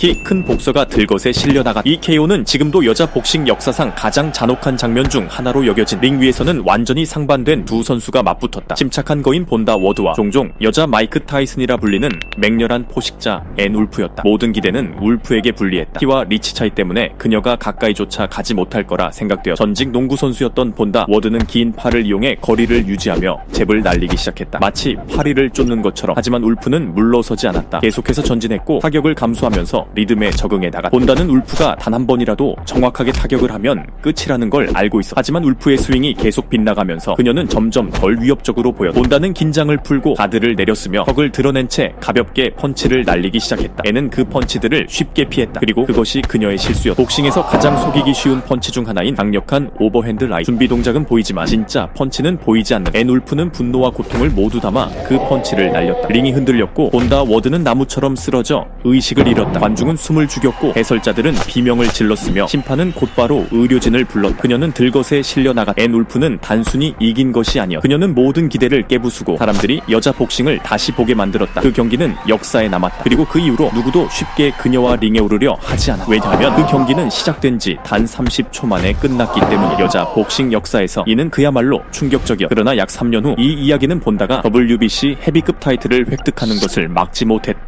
키 큰 복서가 들것에 실려 나갔다. 이 KO는 지금도 여자 복싱 역사상 가장 잔혹한 장면 중 하나로 여겨진 링 위에서는 완전히 상반된 두 선수가 맞붙었다. 침착한 거인 본다 워드와 종종 여자 마이크 타이슨이라 불리는 맹렬한 포식자 앤 울프였다. 모든 기대는 울프에게 불리했다. 키와 리치 차이 때문에 그녀가 가까이조차 가지 못할 거라 생각되어 전직 농구 선수였던 본다 워드는 긴 팔을 이용해 거리를 유지하며 잽을 날리기 시작했다. 마치 파리를 쫓는 것처럼 하지만 울프는 물러서지 않았다. 계속해서 전진했고 타격을 감수하면서 리듬에 적응해 나갔다. 본다는 울프가 단 한 번이라도 정확하게 타격을 하면 끝이라는 걸 알고 있어. 하지만 울프의 스윙이 계속 빗나가면서 그녀는 점점 덜 위협적으로 보였다. 본다는 긴장을 풀고 가드를 내렸으며 턱을 드러낸 채 가볍게 펀치를 날리기 시작했다. 애는 그 펀치들을 쉽게 피했다. 그리고 그것이 그녀의 실수였다. 복싱에서 가장 속이기 쉬운 펀치 중 하나인 강력한 오버핸드 라이. 준비 동작은 보이지만 진짜 펀치는 보이지 않는. 앤 울프는 분노와 고통을 모두 담아 그 펀치를 날렸다. 링이 흔들렸고 본다 워드는 나무처럼 쓰러져 의식을 잃었다. 관중 은 숨을 죽였고 해설자들은 비명을 질렀으며 심판은 곧바로 의료진을 불렀다. 그녀는 들것에 실려 나갔. 앤 울프는 단순히 이긴 것이 아니었다. 그녀는 모든 기대를 깨부수고 사람들이 여자 복싱을 다시 보게 만들었다. 그 경기는 역사에 남았다. 그리고 그 이후로 누구도 쉽게 그녀와 링에 오르려 하지 않았다. 왜냐하면 그 경기는 시작된 지 단 30초 만에 끝났기 때문에 여자 복싱 역사에서 이는 그야말로 충격적이었다. 그러나 약 3년 후 이 이야기는 본다가 WBC 헤비급 타이틀을 획득하는 것을 막지 못했다.